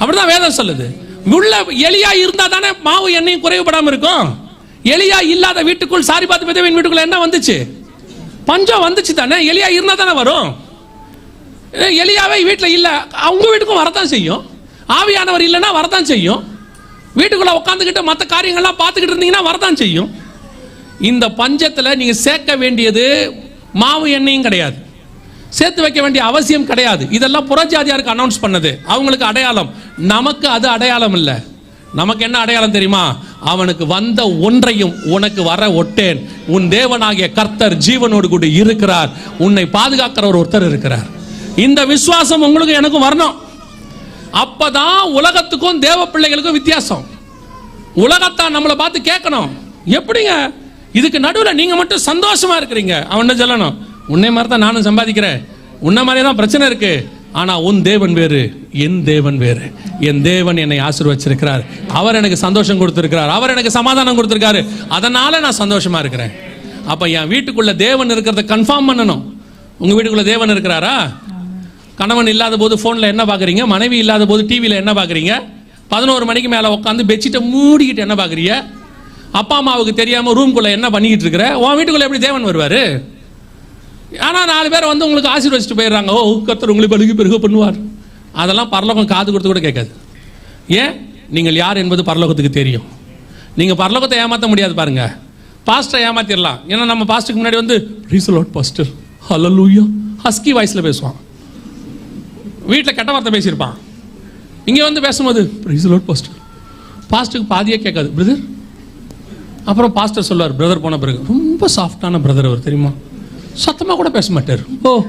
அப்படிதான் வேதம் சொல்லுது. உள்ள எலியா இருந்தா தானே மாவு எண்ணெயும் குறைவுபடாம இருக்கும். எலியா இல்லாத வீட்டுக்குள் சாரி பார்த்து விதவின் வீட்டுக்குள்ள என்ன வந்துச்சு? பஞ்சம் வந்துச்சு தானே? எலியா இருந்தா தானே வரும். ஏ, எலியாவே வீட்டில் இல்லை. அவங்க வீட்டுக்கும் வரத்தான் செய்யும். ஆவியானவர் இல்லைன்னா வரத்தான் செய்யும். வீட்டுக்குள்ள உட்காந்துக்கிட்டு மற்ற காரியங்கள்லாம் பார்த்துக்கிட்டு இருந்தீங்கன்னா வரதான் செய்யும். இந்த பஞ்சத்தில் நீங்க சேர்க்க வேண்டியது மாவு எண்ணெயும் கிடையாது. சேர்த்து வைக்க வேண்டிய அவசியம் கிடையாது. இதெல்லாம் புறஜாதியாருக்கு அனௌன்ஸ் பண்ணது. அவங்களுக்கு அடையாளம். நமக்கு அது அடையாளம் இல்லை. நமக்கு என்ன அடையாளம் தெரியுமா? அவனுக்கு வந்த ஒன்றையும் உனக்கு வர ஒட்டேன். உன் தேவனாகிய கர்த்தர் ஜீவனோடு கூட இருக்கிறார். உன்னை பாதுகாக்கிறவர் ஒருத்தர் இருக்கிறார். இந்த விசுவாசம் உங்களுக்கு எனக்கும் வரணும். அப்பதான் உலகத்துக்கும் தேவ பிள்ளைகளுக்கும் வித்தியாசம். உலகத்தான் நம்மளை பார்த்து கேட்கணும். எப்படிங்க? இதுக்கு நடுவில் நீங்க மட்டும் சந்தோஷமா இருக்கிறீங்க. அவன் சொல்லணும்? உன்னை மாதிரி தான் நானும் சம்பாதிக்கிறேன். உன்ன மாதிரி தான் பிரச்சனை இருக்கு. ஆனால் உன் தேவன் வேறு என் தேவன் வேறு. என் தேவன் என்னை ஆசீர்வச்சிருக்கிறார். அவர் எனக்கு சந்தோஷம் கொடுத்துருக்கிறார். அவர் எனக்கு சமாதானம் கொடுத்துருக்காரு. அதனால நான் சந்தோஷமா இருக்கிறேன். அப்போ என் வீட்டுக்குள்ளே தேவன் இருக்கிறத கன்ஃபார்ம் பண்ணணும். உங்கள் வீட்டுக்குள்ளே தேவன் இருக்கிறாரா? கணவன் இல்லாத போது ஃபோனில் என்ன பார்க்குறீங்க மனைவி இல்லாத போது டிவியில் என்ன பார்க்குறீங்க பதினோரு மணிக்கு மேலே உட்காந்து பெட்ஷீட்டை மூடிக்கிட்டு என்ன பார்க்குறீங்க அப்பா அம்மாவுக்கு தெரியாமல் ரூம்குள்ளே என்ன பண்ணிக்கிட்டு இருக்கிற? உன் வீட்டுக்குள்ளே எப்படி தேவன் வருவார்? ஆனால் நாலு பேர் வந்து உங்களுக்கு ஆசீர்வதிச்சுட்டு போயிடுறாங்க. ஓ கத்தர் உங்களை பழுகி பெருக பண்ணுவார். அதெல்லாம் பரலோகம் காது கொடுத்து கூட கேட்காது. ஏன்? நீங்கள் யார் என்பது பரலோகத்துக்கு தெரியும். நீங்கள் பரலோகத்தை ஏமாற்ற முடியாது பாருங்க. பாஸ்டரை ஏமாத்திடலாம் ஏன்னா நம்ம பாஸ்டருக்கு முன்னாடி வந்து ரீசலாட் பாஸ்டர் லூயோ ஹஸ்கி வாய்ஸில் பேசுவான். வீட்டில் கெட்ட வார்த்தை பேசியிருப்பான். இங்கே வந்து பேசும்போது ரீசலாட் பாஸ்டர் பாஸ்டருக்கு பாதியே கேட்காது. பிரதர் அப்புறம் பாஸ்டர் சொல்லுவார் பிரதர் போன பிறகு ரொம்ப சாஃப்டான பிரதர் அவர் தெரியுமா? சத்தமாக கூட பேச மாட்டார். ஓ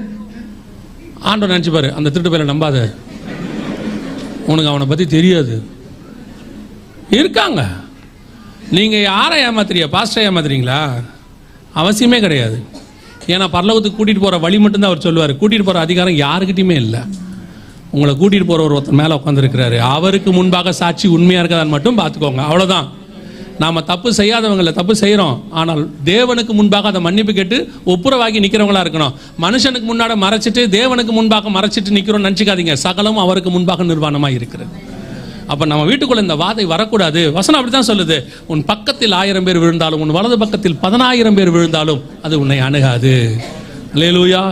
ஆண்டவர் நினச்சிப்பாரு அந்த திருட்டு பேரை நம்பாத. உனக்கு அவனை பற்றி தெரியாது. இருக்காங்க. நீங்கள் யாரை ஏமாத்துறியா பாஸ்டரை ஏமாத்துறீங்களா? அவசியமே கிடையாது. ஏன்னா பரலோகத்துக்கு கூட்டிகிட்டு போகிற வழி மட்டும்தான் அவர் சொல்லுவார். கூட்டிகிட்டு போகிற அதிகாரம் யாருக்கிட்டையுமே இல்லை. உங்களை கூட்டிகிட்டு போகிற ஒருத்தர் மேலே உட்காந்துருக்கிறாரு அவருக்கு முன்பாக சாட்சி உண்மையாக இருக்கதான்னு மட்டும் பார்த்துக்கோங்க. அவ்வளோதான் நாம் தப்பு செய்யாதவங்களை தப்பு செய்கிறோம் ஆனால் தேவனுக்கு முன்பாக அதை மன்னிப்பு கேட்டு ஒப்புரவாகி நிற்கிறவங்களா இருக்கணும். மனுஷனுக்கு முன்னாடி மறைச்சிட்டு தேவனுக்கு முன்பாக மறைச்சிட்டு நிற்கிறோம்னு நினச்சிக்காதீங்க. சகலம் அவருக்கு முன்பாக நிர்வாணமாக இருக்கிறது. அப்போ நம்ம வீட்டுக்குள்ள இந்த வாதை வரக்கூடாது. வசனம் அப்படி தான் சொல்லுது. உன் பக்கத்தில் ஆயிரம் பேர் விழுந்தாலும் உன் வலது பக்கத்தில் பதினாயிரம் பேர் விழுந்தாலும் அது உன்னை அணுகாது. லேலூயா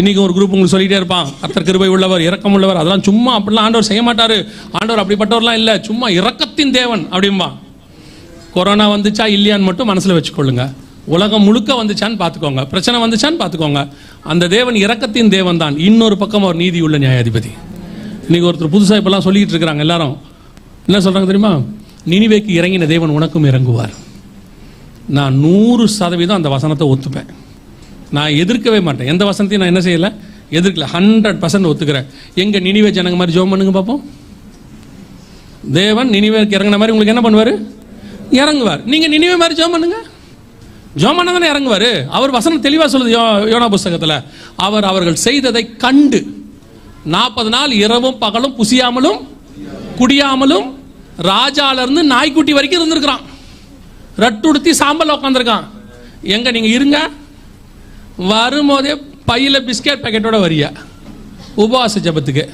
இன்றைக்கி ஒரு குரூப் உங்களுக்கு சொல்லிகிட்டே இருப்பான். அத்தர் கிருபை உள்ளவர் இறக்கம் உள்ளவர். அதெல்லாம் சும்மா அப்படிலாம் ஆண்டவர் செய்ய மாட்டார். ஆண்டவர் அப்படிப்பட்டவர்லாம் இல்லை. சும்மா இறக்கத்தின் தேவன் அப்படிம்பா கொரோனா வந்துச்சா இல்லையான்னு மட்டும் மனசில் வச்சுக்கொள்ளுங்க. உலகம் முழுக்க வந்துச்சான்னு பார்த்துக்கோங்க. பிரச்சனை வந்துச்சான்னு பார்த்துக்கோங்க. அந்த தேவன் இரக்கத்தின் தேவன் தான் இன்னொரு பக்கம் அவர் நீதி உள்ள நியாயாதிபதி. இன்னைக்கு ஒருத்தர் புதுசாக இப்பெல்லாம் சொல்லிக்கிட்டு இருக்கிறாங்க எல்லாரும். என்ன சொல்கிறாங்க தெரியுமா? நினிவேக்கு இறங்கின தேவன் உனக்கும் இறங்குவார். நான் நூறு சதவீதம் அந்த வசனத்தை ஒத்துப்பேன். நான் எதிர்க்கவே மாட்டேன். எந்த வசனத்தையும் நான் என்ன செய்யலை? எதிர்க்கல. ஹண்ட்ரட் பர்சன்ட் ஒத்துக்கிறேன். எங்கள் நினிவே ஜனங்க மாதிரி ஜோம் பண்ணுங்க பார்ப்போம் தேவன் நினிவேக்கு இறங்கின மாதிரி உங்களுக்கு என்ன பண்ணுவார்? இறங்குவார். நீங்க நினைவே மாதிரி ஜோம் பண்ணுங்க. ஜோம் பண்ண இறங்குவார்? அவர் வசனம் தெளிவாக சொல்லுது யோ யோனா புஸ்தகத்தில். அவர் அவர்கள் செய்ததை கண்டு நாற்பது நாள் இரவும் பகலும் புசியாமலும் குடியாமலும் ராஜால இருந்து நாய்க்குட்டி வரைக்கும் இருந்திருக்கிறான். ரட்டுடுத்தி சாம்பல் உட்காந்துருக்கான் எங்க நீங்க இருங்க. வரும்போதே பையில பிஸ்கெட் பேக்கெட்டோட வரியா? உபவாச ஜபத்துக்கு.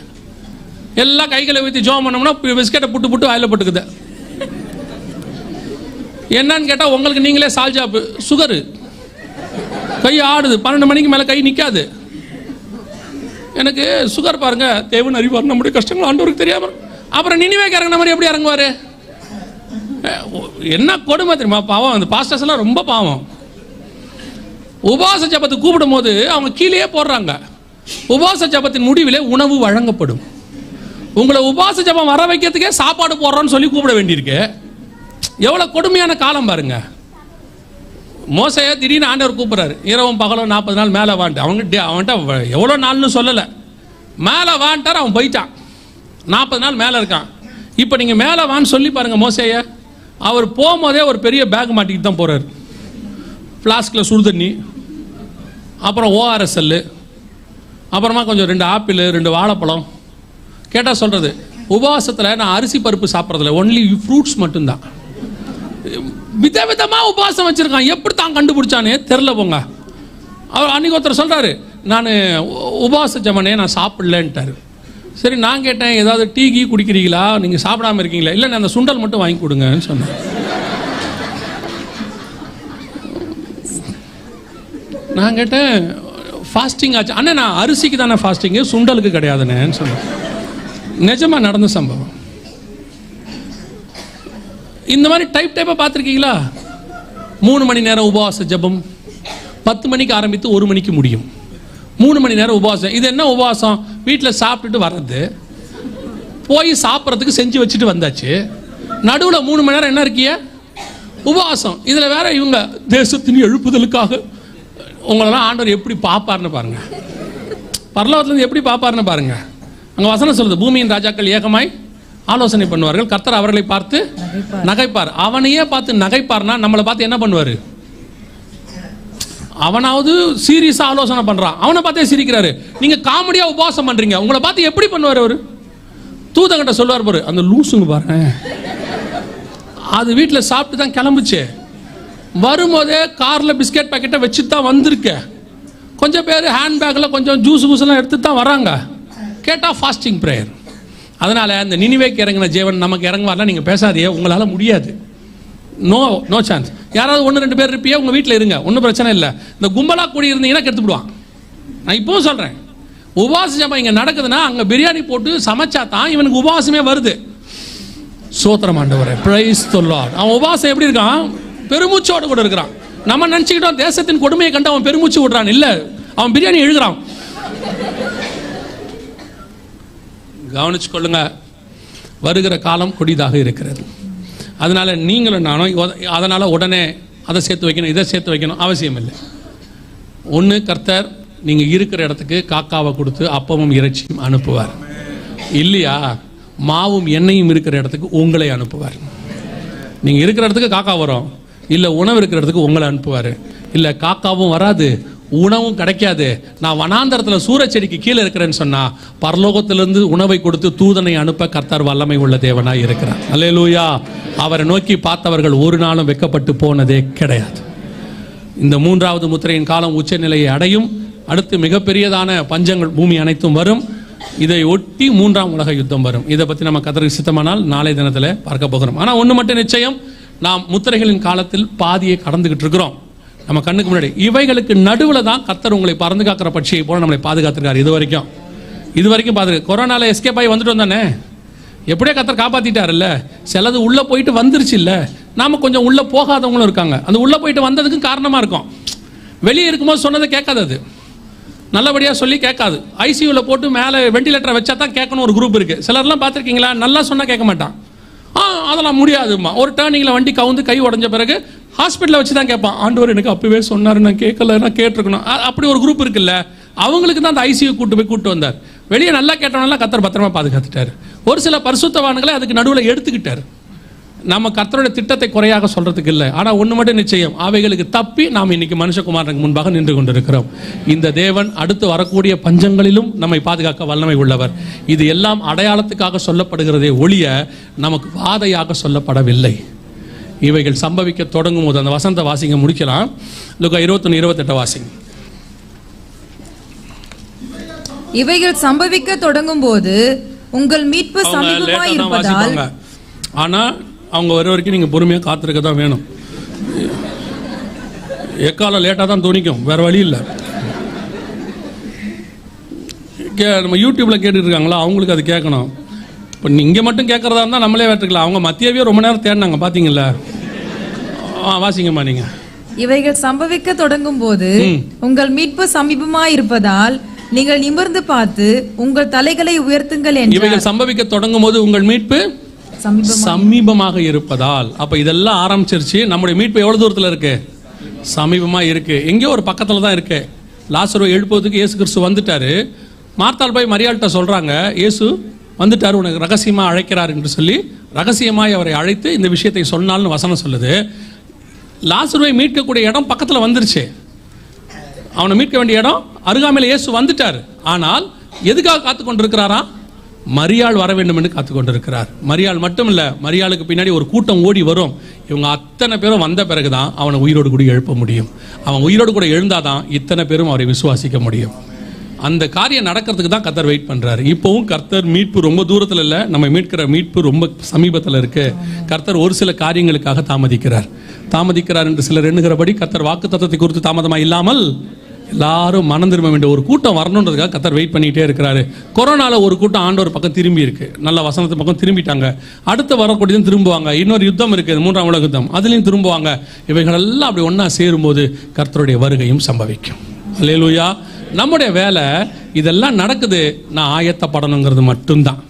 எல்லாம் கைகளை ஊற்றி ஜோம் பண்ணோம்னா பிஸ்கெட்டை புட்டு புட்டு வாயில போட்டுக்குது. என்னன்னு கேட்டால் உங்களுக்கு நீங்களே சால்ஜாப்பு சுகரு. கை ஆடுது. பன்னெண்டு மணிக்கு மேலே கை நிற்காது எனக்கு சுகர் பாருங்க தேவன் அறிவார். நம்முடைய கஷ்டங்கள் ஆண்டவருக்கு தெரியாம அப்புறம் நினைவே இறங்கின மாதிரி எப்படி இறங்குவார்? என்ன கொடுமை தெரியுமா? பாவம். அந்த பாஸ்டர்ஸ் எல்லாம் ரொம்ப பாவம். உபாச ஜபத்தை கூப்பிடும் போது அவங்க கீழேயே போடுறாங்க. உபவாச ஜபத்தின் முடிவிலே உணவு வழங்கப்படும். உங்களை உபவாச ஜபம் வர வைக்கிறதுக்கே சாப்பாடு போடுறோன்னு சொல்லி கூப்பிட வேண்டியிருக்கு. எவ்வளோ கொடுமையான காலம் பாருங்க. மோசையை திடீர்னு ஆண்டவர் கூப்பிட்றாரு. இரவும் பகலும் நாற்பது நாள் மேலே வான்ட்டு. அவங்க டே- அவன்கிட்ட எவ்வளோ நாள்னு சொல்லலை. மேலே வான்ட்டார் அவன் போயிட்டான். நாற்பது நாள் மேலே இருக்கான். இப்போ நீங்கள் மேலே வான்னு சொல்லி பாருங்கள் மோசைய. அவர் போகும்போதே ஒரு பெரிய பேக் மாட்டிக்கிட்டு தான் போகிறார் ஃப்ளாஸ்கில் சுடு தண்ணி அப்புறம் ஓஆர்எஸ்எல் அப்புறமா கொஞ்சம் ரெண்டு ஆப்பிள் ரெண்டு வாழைப்பழம். கேட்டால் சொல்கிறது உபவாசத்தில் நான் அரிசி பருப்பு சாப்பிட்றதில்ல. ஒன்லி ஃப்ரூட்ஸ் மட்டும்தான். விதவிதமாக உபவாசம் வச்சுருக்கான். எப்படி தான் கண்டுபிடிச்சானே தெரில போங்க. அவர் அன்னைக்கு ஒருத்தர் சொல்கிறாரு நான் உபவாச ஜமனே நான் சாப்பிட்லன்ட்டார். சரி நான் கேட்டேன் ஏதாவது டீ கீ குடிக்கிறீங்களா? நீங்கள் சாப்பிடாம இருக்கீங்களா? இல்லை நான் அந்த சுண்டல் மட்டும் வாங்கி கொடுங்கன்னு சொன்னேன். நான் கேட்டேன் ஃபாஸ்டிங் ஆச்சு. அண்ணே நான் அரிசிக்கு தானே ஃபாஸ்டிங்கு சுண்டலுக்கு கிடையாதுண்ணேன்னு சொன்னேன். நிஜமா நடந்த சம்பவம். இந்த மாதிரி டைப் டைப்பாக பார்த்துருக்கீங்களா? மூணு மணி நேரம் உபவாச ஜெபம் பத்து மணிக்கு ஆரம்பித்து ஒரு மணிக்கு முடியும். மூணு மணி நேரம் உபவாசம். இது என்ன உபவாசம்? வீட்டில் சாப்பிட்டுட்டு வர்றது போய் சாப்பிட்றதுக்கு செஞ்சு வச்சுட்டு வந்தாச்சு. நடுவில் மூணு மணி நேரம் என்ன இருக்கிய? உபவாசம். இதில் வேற இவங்க தேசத்தின் எழுப்புதலுக்காக உங்களெல்லாம் ஆண்டவர் எப்படி பார்ப்பார்னு பாருங்க. பரலோகத்துலேருந்து எப்படி பார்ப்பார்னு பாருங்க. அங்கே வசனம் சொல்லுது பூமியின் ராஜாக்கள் ஏகமாய் ஆலோசனை பண்ணுவார்கள். கர்த்தர் அவர்களை பார்த்து நகைப்பார். அவனையே பார்த்து நகைப்பார்னா நம்மளை பார்த்து என்ன பண்ணுவார்? அவனாவது சீரியஸா ஆலோசனை பண்றான். அவனை பார்த்தே சிரிக்கிறாரு. நீங்க காமெடியா உபவாசம் பண்றீங்க. உங்களை பார்த்து எப்படி பண்ணுவார் அவர்? தூதங்கிட்ட சொல்லுவார் பாரு அந்த லூசுங்க பாருங்க. அது வீட்டில் சாப்பிட்டு தான் கிளம்புச்சு. வரும்போதே காரில் பிஸ்கெட் பாக்கெட்டை வச்சு தான் வந்திருக்க. கொஞ்சம் பேர் ஹேண்ட்பேக்கில் கொஞ்சம் ஜூஸ் ஜூஸ்லாம் எடுத்து தான் வராங்க. கேட்டால் ஃபாஸ்டிங் ப்ரேயர் அதனால் அந்த நினைவேக்கு இறங்கின ஜீவன் நமக்கு இறங்குவார்லாம் நீங்கள் பேசாதே உங்களால் முடியாது. நோ நோ சான்ஸ் யாராவது ஒன்று ரெண்டு பேர் இருப்பியே உங்கள் வீட்டில் இருங்க. ஒன்றும் பிரச்சனை இல்லை. இந்த கும்பலாக கூடி இருந்தீங்கன்னா கெடுத்து விடுவான். நான் இப்போவும் சொல்கிறேன் உபவாச ஜபம் இங்கே நடக்குதுன்னா அங்கே பிரியாணி போட்டு சமைச்சா தான் இவனுக்கு உபவாசமே வருது. சோத்திரம் ஆண்டவரே பிரைஸ் தொல்லார் அவன் உபவாசம் எப்படி இருக்கான்? பெருமூச்சோடு கூட இருக்கிறான். நம்ம நினச்சிக்கிட்டோம் தேசத்தின் கொடுமையை கண்டு அவன் பெருமூச்சு விடுறான். இல்லை அவன் பிரியாணி எழுதுறான். கவனிச்சுக்கொள்ளுங்க. வருகிற காலம் கொடிதாக இருக்கிறது. அதனால் நீங்களும் நானும் அதனால் உடனே அதை சேர்த்து வைக்கணும் இதை சேர்த்து வைக்கணும் அவசியம் இல்லை ஒன்று கர்த்தர் நீங்கள் இருக்கிற இடத்துக்கு காக்காவை கொடுத்து அப்பமும் இறைச்சியும் அனுப்புவார். இல்லையா? மாவும் எண்ணெயும் இருக்கிற இடத்துக்கு உங்களை அனுப்புவார். நீங்கள் இருக்கிற இடத்துக்கு காக்கா வரும். இல்லை உணவு இருக்கிற இடத்துக்கு உங்களை அனுப்புவார். இல்லை காக்காவும் வராது. உணவும் கிடைக்காது. நான் வனாந்தரத்தில் சூரச்செடிக்கு கீழே இருக்கிறேன்னு சொன்னால் பரலோகத்திலிருந்து உணவை கொடுத்து தூதனை அனுப்ப கர்த்தர் வல்லமை உள்ள தேவனாக இருக்கிறார். அல்லேலூயா. அவரை நோக்கி பார்த்தவர்கள் ஒரு நாளும் வெக்கப்பட்டு போனதே கிடையாது. இந்த மூன்றாவது முத்திரையின் காலம் உச்சநிலையை அடையும். அடுத்து மிகப்பெரியதான பஞ்சங்கள் பூமி அனைத்தும் வரும். இதை ஒட்டி மூன்றாம் உலக யுத்தம் வரும். இதை பற்றி நம்ம கதறி சித்தமானால் நாளை தினத்தில் பார்க்க போகிறோம். ஆனால் ஒன்று மட்டும் நிச்சயம். நாம் முத்திரைகளின் காலத்தில் பாதியை கடந்துகிட்டு இருக்கிறோம். நம்ம கண்ணுக்கு முன்னாடி. இவைகளுக்கு நடுவில் தான் கத்தர் உங்களை பறந்து காக்கிற பட்சியை போல நம்மளை பாதுகாத்துருக்காரு இது வரைக்கும் இது வரைக்கும் பாதுகா கொரோனாவில் எஸ்கேப் ஆகி வந்துட்டு வந்தானே எப்படியோ கத்தர் காப்பாற்றிட்டார்ல சிலது உள்ளே போயிட்டு வந்துருச்சு இல்லை நாம் கொஞ்சம் உள்ளே போகாதவங்களும் இருக்காங்க. அந்த உள்ளே போயிட்டு வந்ததுக்கு காரணமாக இருக்கும். வெளியே இருக்கும்போது சொன்னதை கேட்காது அது. நல்லபடியாக சொல்லி கேட்காது. ஐசியூவில் போட்டு மேலே வெண்டிலேட்டரை வச்சா தான் கேட்கணும் ஒரு குரூப் இருக்குது சிலர்லாம் பார்த்துருக்கீங்களா? நல்லா சொன்னால் கேட்க மாட்டான். ஆ அதெல்லாம் முடியாதுமா ஒரு டேர்னிங்கில் வண்டி கவுந்து கை உடஞ்ச பிறகு ஹாஸ்பிட்டலில் வச்சு தான் கேட்பான். ஆண்டவர் எனக்கு அப்பவே சொன்னார் நான் கேட்கல நான் கேட்டிருக்கணும். அப்படி ஒரு குரூப் இருக்குல்ல அவங்களுக்கு தான் அந்த ஐசியூ கூட்டு போய் கூட்டு வந்தார். வெளியே நல்லா கேட்டவனெல்லாம் கத்தர் பத்திரமா பாதுகாத்துட்டார். ஒரு சில பரிசுத்தவான்களை அதுக்கு நடுவில் எடுத்துக்கிட்டார். நம்ம கத்தரோட திட்டத்தை குறையாக சொல்றதுக்கு இல்லை. ஆனால் ஒன்று மட்டும் நிச்சயம். அவைகளுக்கு தப்பி நாம் இன்னைக்கு மனுஷகுமாரனுக்கு முன்பாக நின்று கொண்டிருக்கிறோம். இந்த தேவன் அடுத்து வரக்கூடிய பஞ்சங்களிலும் நம்மை பாதுகாக்க வல்லமை உள்ளவர். இது எல்லாம் அடையாளத்துக்காக சொல்லப்படுகிறதே ஒழிய நமக்கு வாதையாக சொல்லப்படவில்லை. இவைகள் சம்பவிக்க தொடங்கும் போது அந்த வசந்த வாசிங்க முடிக்கலாம். லுக்கா இருபத்தொன்னு இருபத்தெட்டு வாசிங்க. இவைகள் சம்பவிக்க தொடங்கும் போது உங்கள் மீட்பு சமீபமாய் இருப்பதால் வாசிப்பாங்க. ஆனா அவங்க வர வரைக்கும் நீங்க பொறுமையா காத்திருக்க தான் வேணும். எக்காலம் லேட்டாக தான் துணிக்கும் வேற வழி இல்லை. கே நம்ம யூடியூப்ல கேட்டுட்டு இருக்காங்களா? அவங்களுக்கு அது கேட்கணும். இப்போ இங்கே மட்டும் கேட்கறதா இருந்தால் நம்மளே வேட்டுக்கலாம். அவங்க மத்தியவே ரொம்ப நேரம் தேடினாங்க பார்த்தீங்களா வாசிங்கம்மா நீங்க. இவைகள் சம்பவிக்க தொடங்கும் போது உங்கள் மீட்பு சமீபமாய் இருப்பதால் நீங்கள் நிமிர்ந்து பார்த்து உங்கள் தலைகளை உயர்த்துங்கள் என்று இவைகள் சம்பவிக்க தொடங்கும் போது உங்கள் மீட்பு சமீபம் சமீபமாக இருப்பதால். அப்ப இதெல்லாம் ஆரம்பிச்சிருச்சு. நம்முடைய மீட்பு எவ்வளவு தூரத்துல இருக்கு? சமீபமா இருக்கு. எங்கேயோ ஒரு பக்கத்துல தான் இருக்கு. லாசருவை எழுப்புவதுக்கு இயேசு கிறிஸ்து வந்துட்டாரு. மார்த்தாள் போய் மரியாள்கிட்ட சொல்றாங்க இயேசு வந்துட்டார் உனக்கு ரகசியமாக அழைக்கிறார் என்று சொல்லி ரகசியமாய் அவரை அழைத்து இந்த விஷயத்தை சொன்னால்னு வசனம் சொல்லுது. லாசருவை மீட்கக்கூடிய இடம் பக்கத்தில் வந்துருச்சு. அவனை மீட்க வேண்டிய இடம் அருகாமையில் இயேசு வந்துட்டார். ஆனால் எதுக்காக காத்து கொண்டிருக்கிறாரா மரியாள் வர வேண்டும் என்று காத்து கொண்டிருக்கிறார் மரியாள் மட்டும் இல்லை மரியாளுக்கு பின்னாடி ஒரு கூட்டம் ஓடி வரும். இவங்க அத்தனை பேரும் வந்த பிறகுதான் அவனை உயிரோடு கூட எழுப்ப முடியும். அவன் உயிரோடு கூட எழுந்தாதான் இத்தனை பேரும் அவரை விசுவாசிக்க முடியும். அந்த காரியம் நடக்கிறதுக்கு தான் கர்த்தர் வெயிட் பண்ணுறாரு இப்போவும் கர்த்தர் மீட்பு ரொம்ப தூரத்தில் இல்லை நம்ம மீட்கிற மீட்பு ரொம்ப சமீபத்தில் இருக்கு. கர்த்தர் ஒரு சில காரியங்களுக்காக தாமதிக்கிறார். தாமதிக்கிறார் என்று சிலர் எண்ணுகிறபடி கர்த்தர் வாக்கு தத்துவத்தை குறித்து தாமதமாக இல்லாமல் எல்லாரும் மனம் திரும்ப வேண்டிய ஒரு கூட்டம் வரணுன்றதுக்காக கத்தர் வெயிட் பண்ணிகிட்டே இருக்கிறாரு. கொரோனாவில் ஒரு கூட்டம் ஆண்டவர் பக்கம் திரும்பி இருக்கு. நல்ல வசனத்து பக்கம் திரும்பிட்டாங்க. அடுத்து வரக்கூடியதும் திரும்புவாங்க. இன்னொரு யுத்தம் இருக்குது மூன்றாம் உலக யுத்தம். அதுலேயும் திரும்புவாங்க. இவைகள் எல்லாம் அப்படி ஒன்றா சேரும்போது கர்த்தருடைய வருகையும் சம்பவிக்கும். அல்லேலூயா நம்முடைய வேலை இதெல்லாம் நடக்குது. நான் ஆயத்தப்படணுங்கிறது மட்டும்தான்.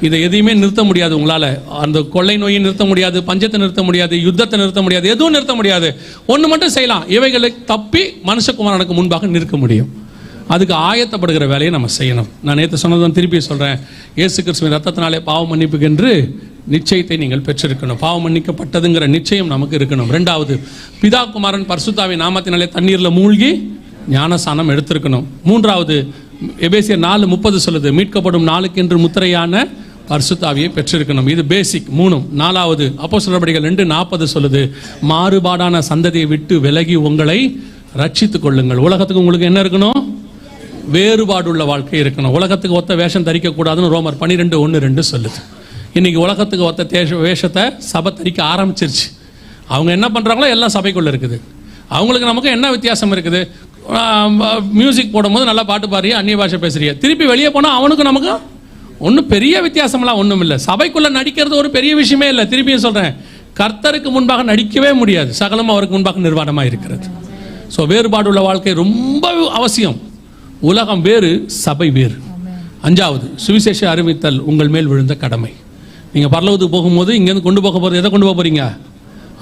இதை எதையுமே நிறுத்த முடியாது உங்களால். அந்த கொள்ளை நோயை நிறுத்த முடியாது பஞ்சத்தை நிறுத்த முடியாது யுத்தத்தை நிறுத்த முடியாது எதுவும் நிறுத்த முடியாது. ஒன்று மட்டும் செய்யலாம். இவைகளை தப்பி மனுஷகுமாரனுக்கு முன்பாக நிற்க முடியும். அதுக்கு ஆயத்தப்படுகிற வேலையை நம்ம செய்யணும். நான் நேற்று சொன்னதான் திருப்பி சொல்கிறேன் இயேசு கிறிஸ்துவின் ரத்தத்தினாலே பாவம் மன்னிப்புக்கென்று நிச்சயத்தை நீங்கள் பெற்றிருக்கணும். பாவம் மன்னிக்கப்பட்டதுங்கிற நிச்சயம் நமக்கு இருக்கணும். ரெண்டாவது பிதா குமாரன் பரிசுத்தாவின் நாமத்தினாலே தண்ணீரில் மூழ்கி ஞானசானம் எடுத்திருக்கணும். மூன்றாவது எபேசியர் நாலு முப்பது சொல்லுது மீட்கப்படும் நாளுக்கென்று முத்திரையான பரிசுத்தாவியை பெற்றிருக்கணும். இது பேசிக் மூணும். நாலாவது அப்போ நடவடிக்கைகள் ரெண்டு நாற்பது சொல்லுது மாறுபாடான சந்ததியை விட்டு விலகி உங்களை ரட்சித்துக் கொள்ளுங்கள். உலகத்துக்கு உங்களுக்கு என்ன இருக்கணும்? வேறுபாடுள்ள வாழ்க்கை இருக்கணும். உலகத்துக்கு ஒத்த வேஷம் தரிக்கக்கூடாதுன்னு ரோமர் பன்னிரெண்டு ஒன்று ரெண்டு சொல்லுது. இன்னைக்கு உலகத்துக்கு ஒத்த தேஷ வேஷத்தை சபை தரிக்க ஆரம்பிச்சிருச்சு. அவங்க என்ன பண்ணுறாங்களோ எல்லாம் சபைக்குள்ளே இருக்குது. அவங்களுக்கு நமக்கு என்ன வித்தியாசம் இருக்குது? மியூசிக் போடும்போது நல்லா பாட்டு பாடுறிய? அந்நிய பாஷை பேசுறிய? திருப்பி வெளியே போனால் அவனுக்கு நமக்கு ஒன்றும் பெரிய வித்தியாசம்லாம் ஒன்றும் இல்லை. சபைக்குள்ளே நடிக்கிறது ஒரு பெரிய விஷயமே இல்லை. திருப்பியும் சொல்கிறேன் கர்த்தருக்கு முன்பாக நடிக்கவே முடியாது. சகலம் அவருக்கு முன்பாக நிர்வாணமாக இருக்கிறது. ஸோ வேறுபாடு உள்ள வாழ்க்கை ரொம்ப அவசியம். உலகம் வேறு சபை வேறு. அஞ்சாவது சுவிசேஷ அறிவித்தல் உங்கள் மேல் விழுந்த கடமை. நீங்கள் பரலோகத்துக்கு போகும்போது இங்கேருந்து கொண்டு போக போகிறது எதை கொண்டு போக போகிறீங்க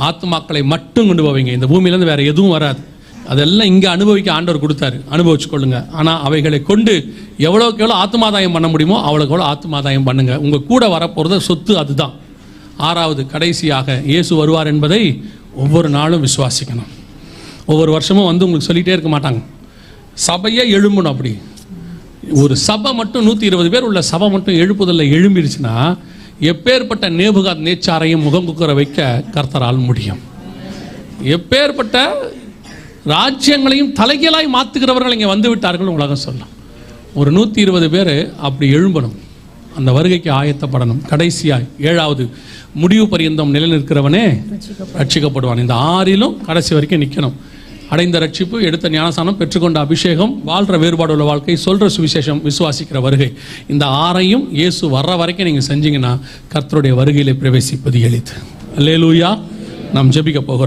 ஆத்மாக்களை மட்டும் கொண்டு போவீங்க. இந்த பூமியிலேருந்து வேறு எதுவும் வராது. அதெல்லாம் இங்கே அனுபவிக்க ஆண்டவர் கொடுத்தாரு. அனுபவிச்சு கொள்ளுங்க ஆனால் அவைகளை கொண்டு எவ்வளோக்கு எவ்வளோ ஆத்மாதாயம் பண்ண முடியுமோ அவ்வளோக்கு எவ்வளோ ஆத்மாதாயம் பண்ணுங்க. உங்கள் கூட வரப்போகிறத சொத்து அதுதான். ஆறாவது கடைசியாக இயேசு வருவார் என்பதை ஒவ்வொரு நாளும் விசுவாசிக்கணும். ஒவ்வொரு வருஷமும் வந்து உங்களுக்கு சொல்லிகிட்டே இருக்க மாட்டாங்க. சபையே எழும்பணும் அப்படி. ஒரு சபை மட்டும் நூற்றி இருபது பேர் உள்ள சபை மட்டும் எழுப்புதலில் எழும்பிடுச்சுன்னா எப்பேற்பட்ட நேபுகாத் நேச்சாரையும் முகம் குக்கரை வைக்க கர்த்தரால் முடியும். எப்பேற்பட்ட ராஜ்யங்களையும் தலைகீழாய் மாத்துகிறவர்கள் இங்கே வந்து விட்டார்கள் உலகம் சொல்லலாம். ஒரு நூற்றி இருபது பேர் அப்படி எழும்பணும். அந்த வருகைக்கு ஆயத்தப்படணும். கடைசியாய் ஏழாவது முடிவு பரியந்தம் நிலைநிற்கிறவனே ரட்சிக்கப்படுவான். இந்த ஆறிலும் கடைசி வரைக்கும் நிற்கணும். அடைந்த ரட்சிப்பு எடுத்த ஞானசானம் பெற்றுக்கொண்ட அபிஷேகம் வாழ்ற வேறுபாடுள்ள வாழ்க்கை சொல்ற சுவிசேஷம் விசுவாசிக்கிற வருகை. இந்த ஆறையும் இயேசு வர்ற வரைக்கும் நீங்க செஞ்சீங்கன்னா கர்த்தருடைய வருகையிலே பிரவேசிப்பது எளிது. அல்லேலூயா. நாம் ஜெபிக்க போகிறோம்.